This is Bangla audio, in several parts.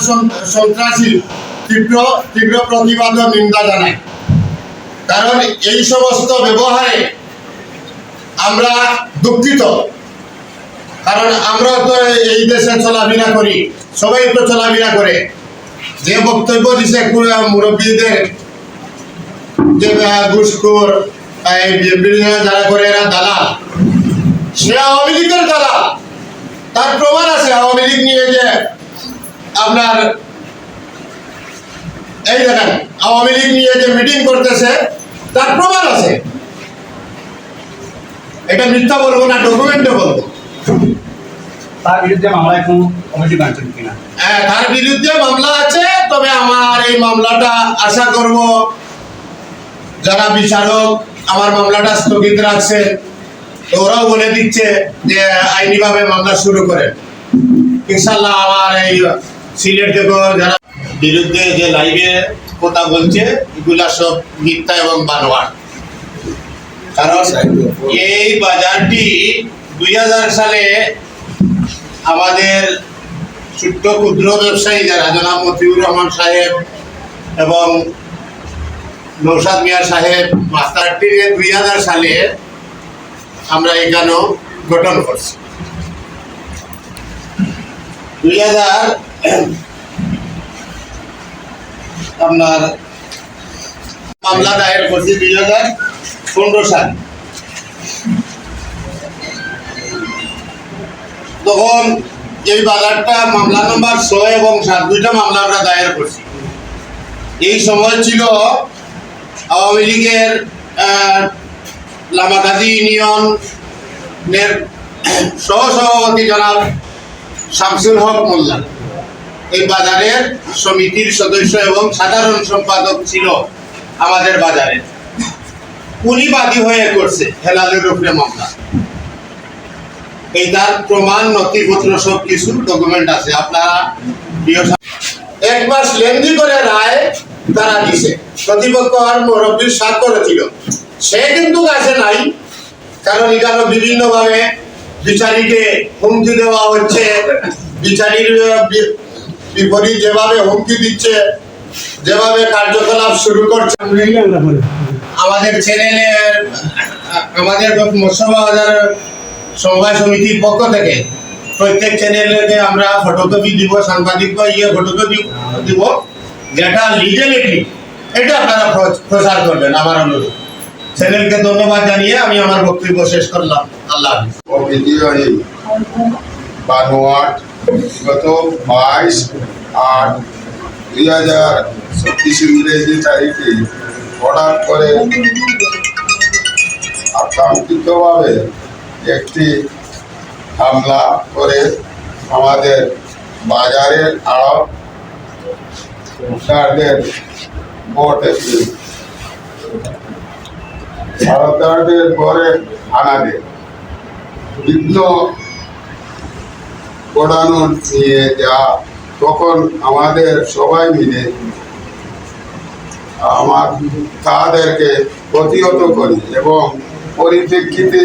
সন- সন্ত্রাসী তীব্র তীব্র প্রতিবাদ ও নিন্দা জানাই কারণ এই সমস্ত ব্যবহারে আমরা দুঃখিত। কারণ আমরা তো এই দেশে চলাফেরা করি। সবাই তো চলাফেরা করে। যে বক্তব্য দিছে মুরব্বীদের, যে ঘুষখোর যারা করে এরা দালাল। সে আওয়ামী লীগের দালাল। তার প্রমাণ আছে, আওয়ামী লীগ নিয়ে যে আপনার এই দেখেন আওয়ামী লীগ নিয়ে যে মিটিং করতেছে তার প্রমাণ আছে। এটা মিথ্যা বলব না ডকুমেন্টে বলব। তার বিরুদ্ধে মামলা এখন কমিটি বাঁচছেন কিনা? হ্যাঁ, তার বিরুদ্ধে মামলা আছে তবে আমার এই মামলাটা আশা করব যারা বিচারক আমার মামলাটা স্থগিত রাখছে ওরাও বলে দিচ্ছে যে আইনিভাবে মামলা শুরু করে ইনশাল্লাহ আমার এই সিলেট থেকে যারা বিরুদ্ধে যে লাইভে কথা বলছে, এগুলা সব মিথ্যা এবং বানোয়ার কারণ এই বাজারটি দুই সালে আমাদের ছোট্ট ক্ষুদ্র ব্যবসায়ী যারা জনাব মতিউর রহমান সাহেব এবং নৌসাদ মিয়া সাহেব মাস্টারটি দুই হাজার সালে আমরা এখানেও গঠন করছি। দুই হাজার আপনার মামলা দায়ের করছি দুই হাজার পনেরো সাল। তখন এই বাজারটা মামলা নাম্বার ছয় এবং সাত দুইটা মামলা আমরা দায়ের করছি। এই সময় ছিল আওয়ামী লীগের লামাকাজি ইউনিয়নের সহ সভাপতি জনাব শামসুল হক মোল্লা। এই বাজারের সমিতির সদস্য এবং সাধারণ সম্পাদক ছিল আমাদের বাজারে। উনি বাদী হয়ে করছে হেলালের উপরে মামলা। এই তার প্রমাণ, নথিপত্র সব কিছু ডকুমেন্ট আছে। আপনারা এক মাস লেনদি করে রায় তারা দিছে। প্রতিপক্ষ আর মুরব্বীর সে কিন্তু কাছে নাই, কারণ এখানে বিভিন্ন ভাবে বিচারীকে হুমকি দেওয়া হচ্ছে। বিচারীর বিপরীত যেভাবে হুমকি দিচ্ছে, যেভাবে কার্যকলাপ শুরু করছে, আমাদের চ্যানেলের আমাদের মৎস্য বাজারের সমবায় সমিতির পক্ষ থেকে প্রত্যেক চ্যানেলে আমরা ফটোকপি দিব, সাংবাদিক বা ইয়ে ফটোকপি দিব। যেটা লিগেলিটি এটা আপনারা প্র- প্রচার করবেন, আমার অনুরোধ। চ্যানেলকে ধন্যবাদ জানিয়ে আমি আমার বক্তব্য শেষ করলাম। আল্লাহ হাফিজ। বানোয়াট গত বাইশ আট দুই হাজার চব্বিশ ইংরেজি তারিখে অর্ডার করে আকাঙ্ক্ষিতভাবে একটি হামলা করে আমাদের বাজারের আড়ত ভোট একটি ভারতারদের পরে আনা দেয় বিঘ্ন ঘটানো নিয়ে যা তখন আমাদের সবাই মিলে আমার তাদেরকে প্রতিহত করি এবং পরিপ্রেক্ষিতে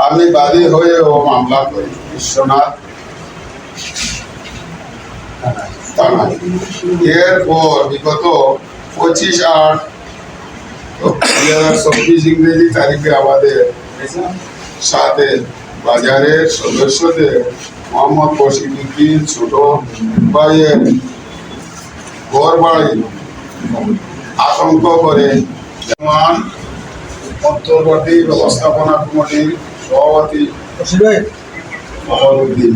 আমি বাদী হয়েও মামলা করি। বিশ্বনাথ এরপর বিগত পঁচিশ আট দুই হাজার চব্বিশ ইংরেজি তারিখে আমাদের সাথে বাজারের সদস্যদের মোহাম্মদ বসিরুদ্দিন ছোট ভাইয়ের ঘর বাড়ি আতঙ্ক করে। যেমন অন্তর্বর্তী ব্যবস্থাপনা কমিটির সভাপতি ফখরুদ্দিন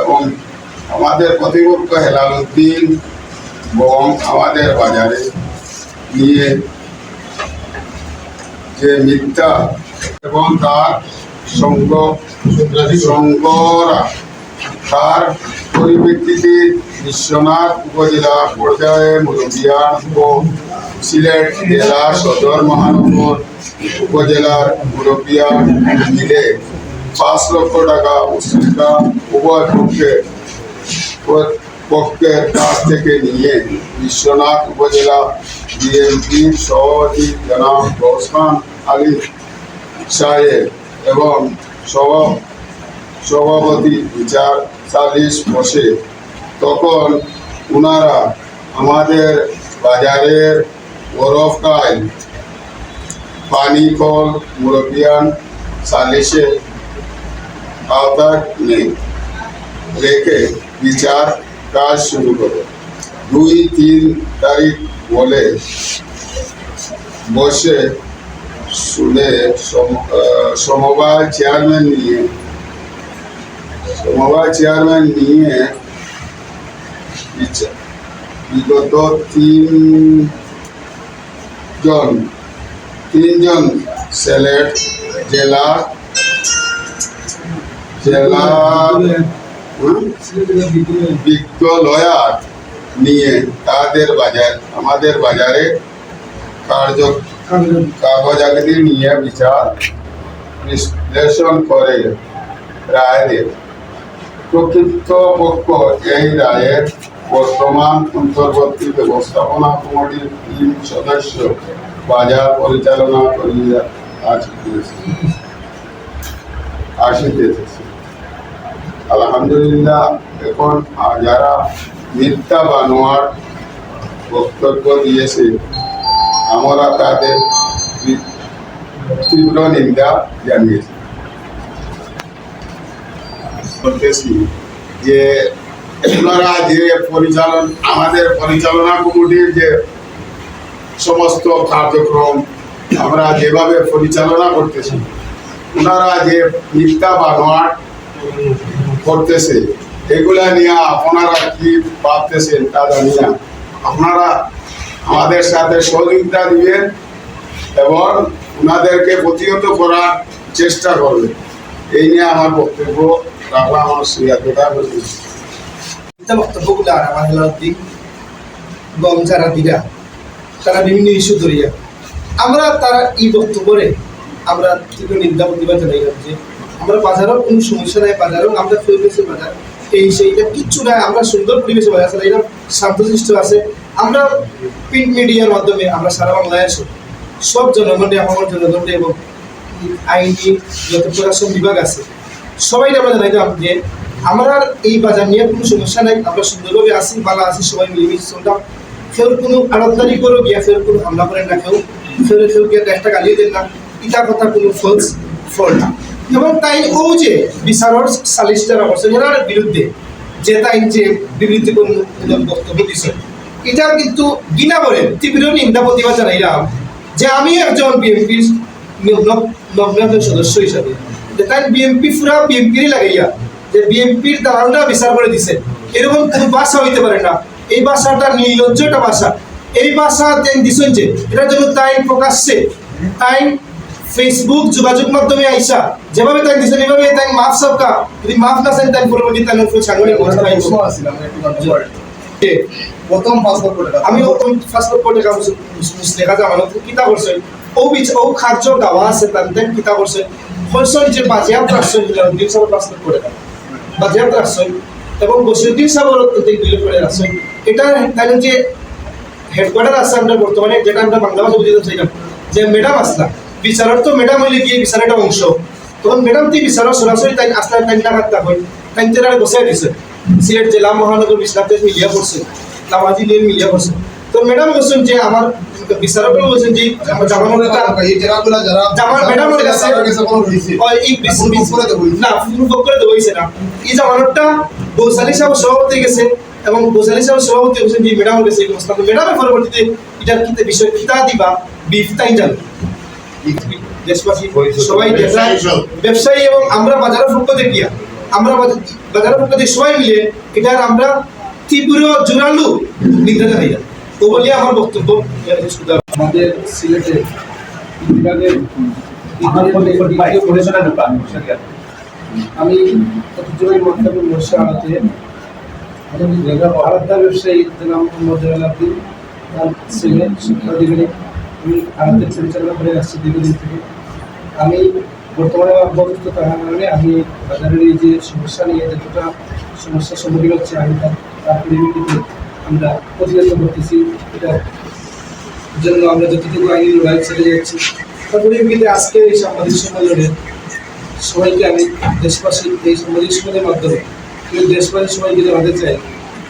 এবং আমাদের প্রতিপক্ষ হেলাল উদ্দিন এবং আমাদের বাজারে নিয়ে যে মিথ্যা এবং তার সঙ্গ, সঙ্গরা। তার পরিপ্রেক্ষিতে বিশ্বনাথ উপজেলা পর্যায়ে মুরব্বিয়ান ও সিলেট জেলা সদর মহানগর উপজেলার মুরব্বিয়ান মিলে পাঁচ লক্ষ টাকা মুসলিমরা উভয় পক্ষের পক্ষের কাছ থেকে নিয়ে বিশ্বনাথ উপজেলা বিএনপির সভাপতি জনাব রহমান আলী সাহেব এবং সভা, সভাপতি বিচার সালিশ বসে, তখন ওনারা আমাদের বাজারের বরফ খায় পানি কল মুরব্বিয়ান সালিশে আওতা নেই। রেখে বিচার কাজ শুরু করে। দুই তিন তারিখ বলে বসে শুনে সম- সমবায় চেয়ারম্যান নিয়ে, সমবায় চেয়ারম্যান নিয়ে বিগত তিন জন, তিনজন সিলেট জেলা জেলা? বিজ্ঞ লয়ার নিয়ে তাদের বাজার, আমাদের বাজারে কার্য কাগজাগতি নিয়ে বিচার, বিশ্লেষণ করে রায় দেন প্রকৃত পক্ষ এই রায়ের বর্তমান অন্তর্বর্তী ব্যবস্থাপনা কমিটির তিন সদস্য বাজার পরিচালনা করিয়া আসিতেছে আসিতেছে। আলহামদুলিল্লাহ, এখন যারা মিথ্যা বানোয়ার বক্তব্য দিয়েছে। আমরা তাদের তীব্র- নিন্দা জানিয়েছি বলতেছি যে ওনারা যে পরিচালন আমাদের পরিচালনা কমিটির যে সমস্ত কার্যক্রম আমরা যেভাবে পরিচালনা করতেছি ওনারা যে মিথ্যা বা বানোয়ার করতেছে এগুলা নিয়ে আপনারা কি ভাবতেছেন তা জানি না। আপনারা আমাদের সাথে সহযোগিতা দিবেন এবং ওনাদেরকে প্রতিহত করার চেষ্টা করবেন এই নিয়ে আমার বক্তব্য রাখলাম আমার মিথ্যা বক্তব্যগুলো আর আমার হেলাউদ্দিন এবং যারা দিরা তারা বিভিন্ন ইস্যু ধরিয়া। আমরা তারা এই বক্তব্যে আমরা তীব্র নিন্দা প্রতিবাদ জানাই যে আমরা বাজারও কোনো সমস্যা নাই, বাজারও আমরা ফেলতেছি বাজার। এই সেইটা কিচ্ছু নাই, আমরা সুন্দর পরিবেশে বাজার এরকম শান্তশিষ্ট আছে। আমরা প্রিন্ট মিডিয়ার মাধ্যমে আমরা সারা বাংলায় আসো সব জনগণে আমার জনগণে এবং আইনি যত প্রশাসন বিভাগ আছে সবাই আমরা জানাইতাম যে আমরা এই বাজার নিয়ে কোনো সমস্যা নাই, আমরা সুন্দরভাবে আসি ভালো আছি, সবাই মিলেমিশে চলতাম। কেউ কোনো আড়তদারি করো গিয়া, কেউ কোনো হামলা করেন না, কেউ কেউ কেউ গিয়ে একটা গালিয়ে দেন না, ইটা কথা কোনো ফলস ফল না। এবং তাই ও যে বিচারর করছেন এনার বিরুদ্ধে যে তাই যে বিবৃতি কোনো বক্তব্য দিছে। এটা কিন্তু গিনা বলে তীব্র নিন্দা প্রতিবাদ জানাইলাম যে আমি একজন বিএনপির নগ্ন সদস্য হিসাবে। তাই বিএনপি পুরা বিএনপিরই লাগাইয়া যে বিএনপির দালালরা বিচার করে দিছে। এরকম কোনো ভাষা হইতে পারে না। এই ভাষাটা নির্লজ্জ একটা ভাষা এই ভাষা তেন দিছেন যে এটার জন্য তাই প্রকাশ্যে তাই ফেসবুক যোগাযোগ মাধ্যমে আইসা যেভাবে তাই দিছেন এভাবে তাই মাফ সবকা। যদি মাফ না চান তাই পরবর্তী তাই সাংগঠনিক। যে প্রথম পাসপোর্ট করে আমি প্রথম ফার্স্ট কোর্টে কাম লেখা জামানো কিতা করছে। ও বিচ ও খাদ্য গাওয়া আছে তান্তে কিতা করছে। হলসন যে বাজেয়াপ্ত রাখছেন দিন সাহেব পাসপোর্ট দেন বাজেয়াপ্ত রাখছেন এবং বসিরুদ্দিন সাহেবের অত্যন্ত বিলে করে রাখছেন এটা তাই যে হেডকোয়ার্টার আছে আমরা বর্তমানে, যেটা আমরা বাংলা ভাষা বুঝতে চাইলাম, যে ম্যাডাম আসলা। বিচারক তো ম্যাডাম হইলে গিয়ে বিচার একটা অংশ। তখন ম্যাডাম তুই বিচারক সরাসরি তাই আসলে তাই না কাটতা হয় তাই তেরা বসাই দিছে। সিলেট জেলা মহানগর বিশ্রামতে মিলিয়া করছে লামাজি নিয়ে মিলিয়া করছে। তো ম্যাডাম বলছেন যে আমার বিচারক বলছেন যে জামানোর জামার ম্যাডামের কাছে এই না করে এই জামানতটা বৌসালী সাহেব সভাপতি গেছে এবং বৌসালী সাহেব সভাপতি বলছেন যে ম্যাডাম গেছে এই প্রস্তাব। ম্যাডামের পরবর্তীতে এটার বিষয় কিতা দিবা? বিফ তাই জানো। দেশবাসী সবাই ব্যবসায়ী এবং আমরা বাজারের পক্ষ থেকে আমরা বাজারের পক্ষ থেকে সবাই মিলে এটার আমরা তীব্র জোরালো নিন্দা জানাই ও বলে আমার বক্তব্য আমাদের সিলেটে আমি মশা ব্যবসায়ী নাম মোহাম্মদ তার ছেলে আমি পরিচালনা করে আসছি দীর্ঘদিন থেকে। আমি বর্তমানে আমার অবস্থিত থাকার কারণে আমি বাজারের এই যে সমস্যা নিয়ে যতটা সমস্যার সম্মুখীন হচ্ছে আমি তার তার পরিপ্রেক্ষিতে আমরা প্রতিনিয়ত করতেছি। এটা জন্য আমরা যতটুকু আইনি লড়াই ছেড়ে যাচ্ছি। তারপরে কিন্তু আজকে এই সাংবাদিক সম্মেলনে সবাইকে আমি দেশবাসী এই সাংবাদিক সম্মেলনের মাধ্যমে এই দেশবাসী সবাইকে জানাতে চাই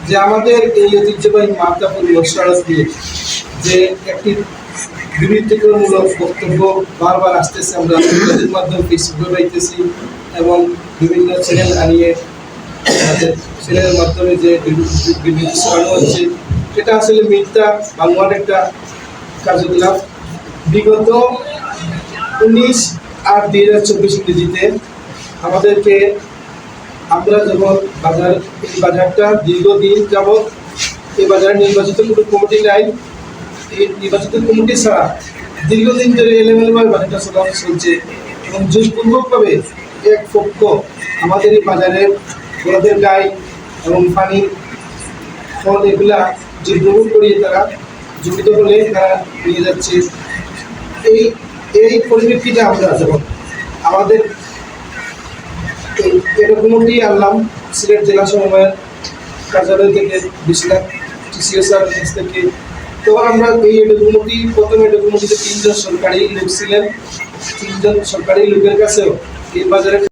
যে আমাদের এই ঐতিহ্যবাহী মাতাপুর মশলারস দিয়ে যে একটি বিবৃতিকরমূলক বক্তব্য বারবার আসতেছে, আমরা মাধ্যমে ফেসবুকে পাইতেছি এবং বিভিন্ন চ্যানেল আনিয়ে চ্যানেলের মাধ্যমে যে হচ্ছে এটা আসলে মিথ্যা বাংলার একটা কার্যকলাপ। বিগত উনিশ আট দুই হাজার চব্বিশ ইংরেজিতে আমাদেরকে আমরা যখন বাজার, এই বাজারটা দীর্ঘদিন যাবৎ এই বাজারে নির্বাচিত কোনো কমিটি নাই, এই নির্বাচিত কমিটি ছাড়া দীর্ঘদিন ধরে এলোমেলোভাবে বাজারটা চলা চলছে এবং জোরপূর্বকভাবে এক পক্ষ আমাদের এই বাজারের গোলাপের গায়ে এবং পানির ফল এগুলা যে গ্রহণ করিয়ে তারা জড়িত হলে তারা নিয়ে যাচ্ছে। এই এই পরিপ্রেক্ষিতে আমরা যখন আমাদের এরকমটি আনলাম সিলেট জেলা সমবায়ের কার্যালয় থেকে বিশ লাখ টিসিএসআর থেকে। তো আমরা এই ডকুমেন্টটি প্রথমে ডকুমেন্টটিতে তিনজন সরকারি লোক ছিলেন। তিনজন সরকারি লোকের কাছেও এই বাজারে